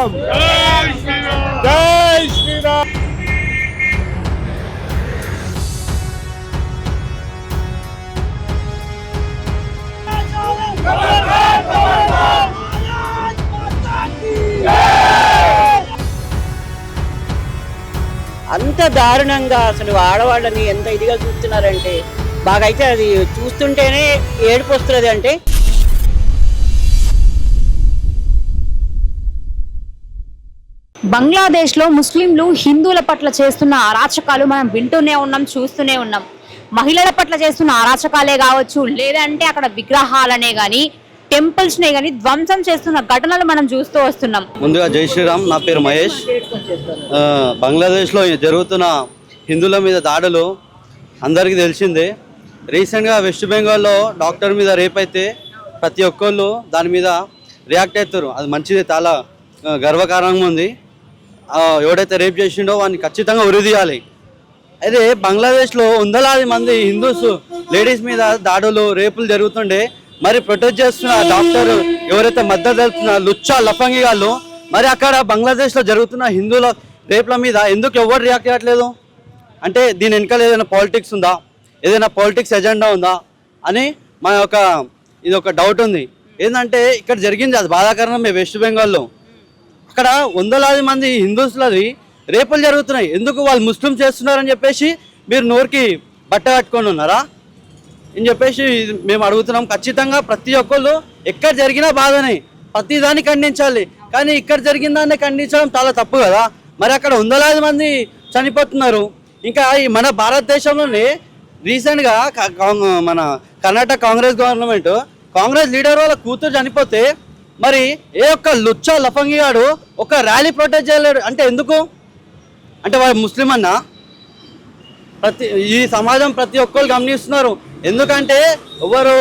శ్రీరామ్ జై శ్రీరామ్ అంత దారుణంగా అసలు ఆడవాళ్ళని ఎంత ఇదిగా చూస్తున్నారంటే బాగా అయితే అది చూస్తుంటేనే ఏడుపు వస్తున్నది అంటే బంగ్లాదేశ్లో ముస్లింలు హిందువుల పట్ల చేస్తున్న అరాచకాలు మనం వింటూనే ఉన్నాం చూస్తూనే ఉన్నాం. మహిళల పట్ల చేస్తున్న అరాచకాలే కావచ్చు లేదంటే అక్కడ విగ్రహాలనే కానీ టెంపుల్స్నే కానీ ధ్వంసం చేస్తున్న ఘటనలు మనం చూస్తూ వస్తున్నాం. ముందుగా జై శ్రీరామ్ నా పేరు మహేష్. ఆ, బంగ్లాదేశ్లో జరుగుతున్న హిందువుల మీద దాడులు అందరికీ తెలిసిందే. రీసెంట్గా వెస్ట్ బెంగాల్లో డాక్టర్ మీద రేప్ అయితే ప్రతి ఒక్కళ్ళు దాని మీద రియాక్ట్ అవుతారు. అది మంచిది చాలా గర్వకారణంగా ఉంది. ఎవడైతే రేప్ చేసిండో వాడిని ఖచ్చితంగా ఉరిదీయాలి అయితే బంగ్లాదేశ్లో వందలాది మంది హిందూస్ లేడీస్ మీద దాడులు రేపులు జరుగుతుండే. మరి ప్రొటెక్ట్ చేస్తున్న డాక్టర్ ఎవరైతే మద్దతు తెలుపుతున్న లుచ్చా లఫంగి వాళ్ళు మరి అక్కడ బంగ్లాదేశ్లో జరుగుతున్న హిందువుల రేపుల మీద ఎందుకు ఎవరు రియాక్ట్ అవ్వట్లేదు అంటే దీని వెనకాల ఏదైనా పాలిటిక్స్ ఉందా? ఏదైనా పాలిటిక్స్ ఎజెండా ఉందా? అని మా యొక్క ఇది ఒక డౌట్ ఉంది. ఏంటంటే ఇక్కడ జరిగింది అది బాధాకరణం వెస్ట్ బెంగాల్లో అక్కడ వందలాది మంది హిందూస్లది రేపులు జరుగుతున్నాయి. ఎందుకు వాళ్ళు ముస్లిం చేస్తున్నారని చెప్పేసి మీరు నోరుకి బట్ట కట్టుకొని ఉన్నారా? అని చెప్పేసి మేము అడుగుతున్నాం. ఖచ్చితంగా ప్రతి ఒక్కళ్ళు ఎక్కడ జరిగినా బాధనే. ప్రతి దాన్ని ఖండించాలి. కానీ ఇక్కడ జరిగిన దాన్ని ఖండించడం చాలా తప్పు కదా. మరి అక్కడ వందలాది మంది చనిపోతున్నారు. ఇంకా ఈ మన భారతదేశంలోనే రీసెంట్గా మన Karnataka Congress government Congress leader వాళ్ళ కూతురు చనిపోతే మరి ఏ ఒక్క లుచ్చా లఫంగిగాడు ఒక ర్యాలీ ప్రొటెక్ట్ చేయలేడు. అంటే ఎందుకు? అంటే వాడు ముస్లిం అన్నా. ప్రతి ఈ సమాజం ప్రతి ఒక్కరు గమనిస్తున్నారు. ఎందుకంటే ఎవరు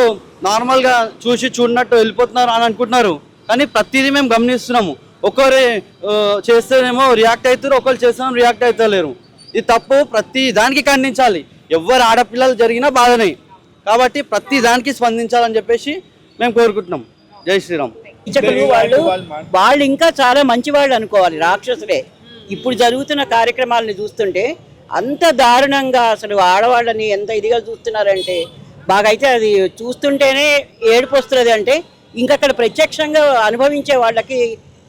నార్మల్గా చూసి చూడనట్టు వెళ్ళిపోతున్నారు అని అనుకుంటున్నారు. కానీ ప్రతిదీ మేము గమనిస్తున్నాము. ఒకరు చేస్తేనేమో రియాక్ట్ అవుతారు ఒకరు చేస్తేనేమో రియాక్ట్ అవుతలేరు. ఇది తప్పు ప్రతి దానికి ఖండించాలి. ఎవరు ఆడపిల్లలు జరిగినా బాధనే. కాబట్టి ప్రతి దానికి స్పందించాలని చెప్పేసి మేము కోరుకుంటున్నాం. జై శ్రీరామ్. కీచకులు వాళ్ళు వాళ్ళు ఇంకా చాలా మంచి వాళ్ళు అనుకోవాలి రాక్షసులే. ఇప్పుడు జరుగుతున్న కార్యక్రమాలని చూస్తుంటే అంత దారుణంగా అసలు ఆడవాళ్ళని ఎంత ఇదిగా చూస్తున్నారంటే బాగా అయితే అది చూస్తుంటేనే ఏడుపు వస్తున్నది అంటే ఇంకా అక్కడ ప్రత్యక్షంగా అనుభవించే వాళ్ళకి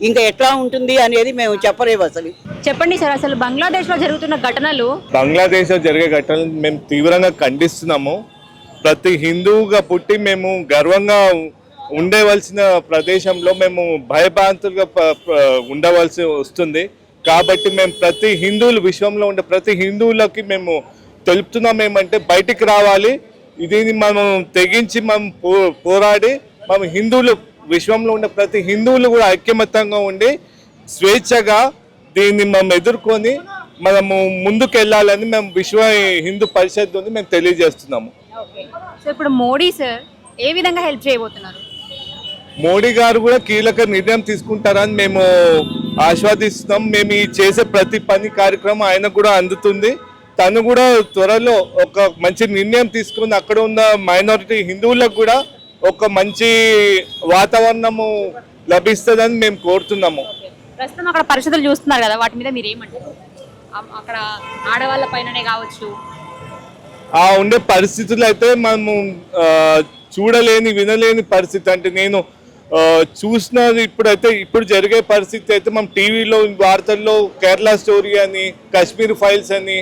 ఇంకా ఎట్లా ఉంటుంది అనేది మేము చెప్పలేము అసలు. చెప్పండి సార్ అసలు బంగ్లాదేశ్లో జరుగుతున్న ఘటనలు బంగ్లాదేశ్లో జరిగే ఘటనలు మేము తీవ్రంగా ఖండిస్తున్నాము. ప్రతి హిందువుగా పుట్టి మేము గర్వంగా ఉండవలసిన ప్రదేశంలో మేము భయభ్రాంతులుగా ఉండవలసి వస్తుంది. కాబట్టి మేము ప్రతి హిందువులు విశ్వంలో ఉండే ప్రతి హిందువులకి మేము తెలుపుతున్నాం ఏమంటే బయటికి రావాలి. దీన్ని మనం తెగించి మనం పో పోరాడి మనం హిందువులు విశ్వంలో ఉండే ప్రతి హిందువులు కూడా ఐక్యమత్యంగా ఉండి స్వేచ్ఛగా దీన్ని మనం ఎదుర్కొని మనము ముందుకు వెళ్ళాలని మేము విశ్వ హిందూ పరిషత్ ఉంది మేము తెలియజేస్తున్నాము. ఇప్పుడు మోడీ సార్ ఏ విధంగా హెల్ప్ చేయబోతున్నారు? మోడీ గారు కూడా కీలక నిర్ణయం తీసుకుంటారని మేము ఆస్వాదిస్తున్నాం మేము ఈ చేసే ప్రతి పని కార్యక్రమం ఆయన కూడా అందుతుంది. తను కూడా త్వరలో ఒక మంచి నిర్ణయం తీసుకుని అక్కడ ఉన్న మైనారిటీ హిందువులకు కూడా ఒక మంచి వాతావరణము లభిస్తుందని మేము కోరుతున్నాము. ప్రస్తుతం అక్కడ పరిస్థితులు చూస్తున్నారు కదా వాటి మీద మీరు ఏమంటారు అక్కడ ఆడవాళ్ళ పైననే కావచ్చు. ఆ ఉండే పరిస్థితులు అయితే మనము చూడలేని వినలేని పరిస్థితి. అంటే నేను చూసినది ఇప్పుడైతే ఇప్పుడు జరిగే పరిస్థితి అయితే మనం టీవీలో వార్తల్లో కేరళ స్టోరీ అని కాశ్మీర్ ఫైల్స్ అని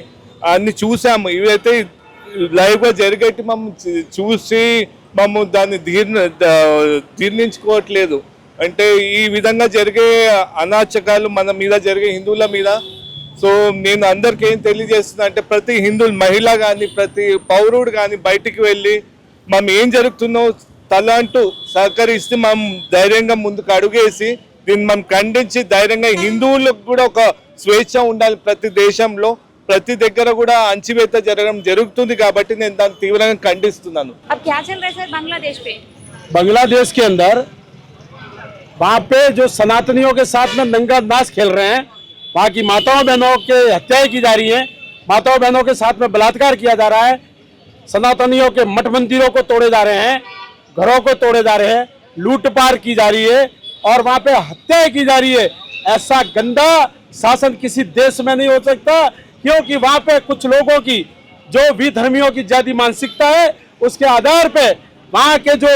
అన్ని చూసాము. ఇవైతే లైవ్గా జరిగేటి మనం చూసి మేము దాన్ని దీర్ణ జీర్ణించుకోవట్లేదు అంటే ఈ విధంగా జరిగే అనాచకాలు మన మీద జరిగే హిందువుల మీద. సో నేను అందరికి ఏం తెలియజేస్తున్నా అంటే ప్రతి హిందువులు మహిళ కానీ ప్రతి పౌరుడు కానీ బయటికి వెళ్ళి మనం ఏం జరుగుతుందో తల అంటూ సహకరిస్తే మనం ధైర్యంగా ముందుకు అడుగేసి దీన్ని మనం ఖండించి ధైర్యంగా హిందువులకు కూడా ఒక స్వేచ్ఛ ఉండాలి ప్రతి దేశంలో ప్రతి దగ్గర కూడా అంచివేత జరగడం జరుగుతుంది కాబట్టి నేను దాన్ని తీవ్రంగా ఖండిస్తున్నాను अब क्या चल रहा है सर बांग्लादेश पे बांग्लादेश के अंदर वहाँ पे जो सनातनियों के साथ में नंगा नाच खेल रहे हैं वहाँ की माताओं बहनों के हत्याएं की जा रही हैं माताओं बहनों के साथ में बलात्कार किया जा रहा है सनातनियों के मठ मंदिरों को तोड़े जा रहे हैं घरों को तोड़े जा रहे हैं, लूटपार की जा रही है और वहाँ पे हत्याएँ की जा रही है। ऐसा गंदा शासन किसी देश में नहीं हो सकता, क्योंकि वहाँ पे कुछ लोगों की, जो विधर्मियों की ज़्यादा मानसिकता है, उसके आधार पे वहाँ के जो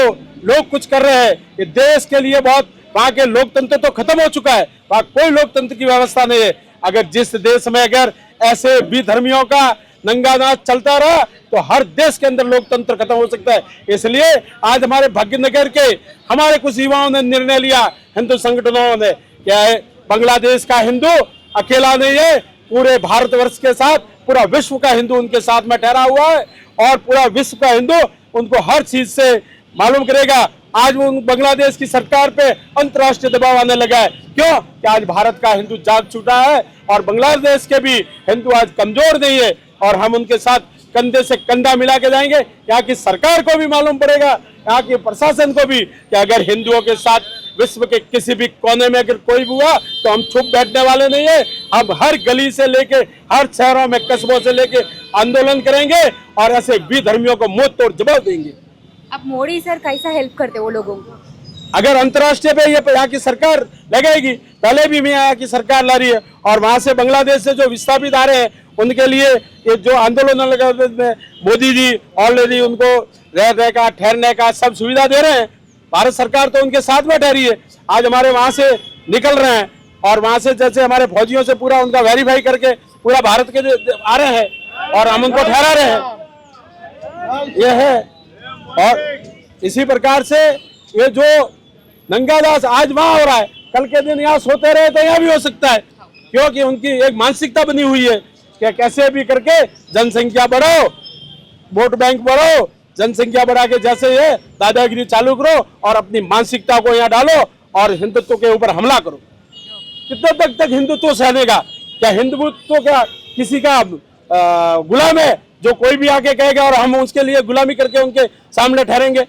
लोग कुछ कर रहे हैं, ये देश के लिए बहुत, वहाँ के लोकतंत्र तो खत्म हो चुका है, वहाँ कोई लोकतंत्र की व्यवस्था नहीं है। अगर जिस देश में अगर ऐसे विधर्मियों का नंगा नाच चलता रहा तो हर देश के अंदर लोकतंत्र खत्म हो सकता है। इसलिए आज हमारे भाग्यनगर के हमारे कुछ युवाओं ने निर्णय लिया, हिंदू संगठनों ने क्या है बांग्लादेश का हिंदू अकेला नहीं है, पूरे भारतवर्ष के साथ, पूरा विश्व का हिंदू उनके साथ में ठहरा हुआ है, और पूरा विश्व का हिंदू उनको हर चीज़ से मालूम करेगा। आज वो बांग्लादेश की सरकार पे अंतर्राष्ट्रीय दबाव आने लगा है। क्यों? कि आज भारत का हिंदू जाग छूटा है, और बांग्लादेश के भी हिंदू आज कमज़ोर नहीं है। और हम उनके साथ कंधे से कंधा मिला के जाएँगे। यहाँ की सरकार को भी मालूम पड़ेगा यहाँ के प्रशासन को भी कि अगर हिंदुओं के साथ विश्व के किसी भी कोने में अगर कोई भी हुआ तो हम छुप बैठने वाले नहीं है। हम हर गली से लेके हर शहरों में कस्बों से लेके आंदोलन करेंगे और ऐसे भी धर्मियों को मुँह तोड़ जवाब देंगे। अब मोदी सर कैसा हेल्प करते वो लोगों को? अगर अंतर्राष्ट्रीय पे ये यहाँ की सरकार लगेगी पहले भी यहाँ की सरकार ला रही है और वहाँ से बांग्लादेश से जो विस्थापित आ रहे हैं उनके लिए ये जो आंदोलन मोदी जी, ऑलरेडी उनको रहने का, ठहरने का सब सुविधा दे रहे हैं। भारत सरकार तो उनके साथ में ठहरी है। आज हमारे वहाँ से निकल रहे हैं और वहाँ से जैसे हमारे फौजियों से पूरा उनका वेरीफाई करके पूरा भारत के आ रहे हैं और हम उनको ठहरा रहे हैं। ये है। और इसी प्रकार से ये जो नंगा दास आज वहाँ हो रहा है, कल के दिन यहाँ सोते रहे तो यहाँ भी हो सकता है, क्योंकि उनकी एक मानसिकता बनी हुई है। कि कैसे भी करके जनसंख्या बढ़ाओ, वोट बैंक बढ़ाओ, जनसंख्या बढ़ा के जैसे ये दादागिरी चालू करो और अपनी मानसिकता को यहाँ डालो और हिंदुत्व के ऊपर हमला करो। कितने तक तक हिंदुत्व सहनेगा? क्या हिंदुत्व क्या किसी का गुलाम है जो कोई भी आके कहेगा और हम उसके लिए गुलामी करके उनके सामने ठहरेंगे?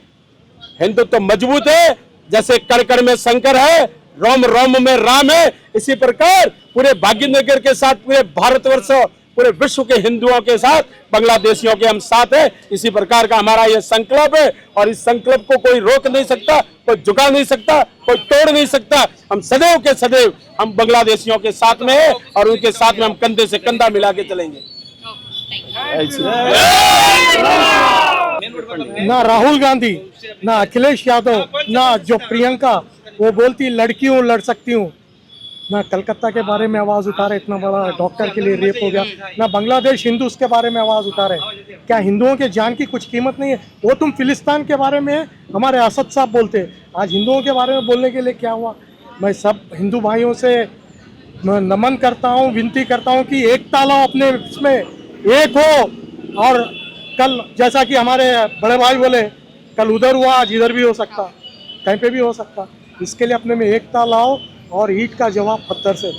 हिंदुत्व मज़बूत है, जैसे कड़ कड़ में शंकर है, रोम रोम में राम है, इसी प्रकार पूरे भाग्यनगर के साथ पूरे भारतवर्ष पूरे विश्व के हिंदुओं के साथ, बांग्लादेशियों के हम साथ हैं। इसी प्रकार का हमारा ये संकल्प है और इस संकल्प को कोई रोक नहीं सकता, कोई झुका नहीं सकता, कोई तोड़ नहीं सकता। हम सदैव के सदैव हम बांग्लादेशियों के साथ में है और उनके साथ में हम कंधे से कंधा मिला के चलेंगे। ना राहुल गांधी, ना अखिलेश यादव, ना जो प्रियंका, वो बोलती, लड़की हूँ, लड़ सकती हूँ। ना कलकत्ता के बारे में आवाज़ उतारे इतना बड़ा डॉक्टर के लिए रेप हो गया। ना बांग्लादेश, हिंदू उसके बारे में आवाज़ उतारे क्या हिंदुओं के जान की कुछ कीमत नहीं है? वो तुम फिलिस्तान के बारे में हमारे असद साहब बोलते आज हिंदुओं के बारे में बोलने के लिए क्या हुआ? मैं सब हिंदू भाइयों से नमन करता हूँ, विनती करता हूँ कि एकता लाओ अपने इसमें, एक हो। और कल जैसा कि हमारे बड़े भाई बोले, कल उधर हुआ, आज इधर भी हो सकता, कहीं पे भी हो सकता। इसके लिए अपने में एकता लाओ और ईट का जवाब पत्थर से।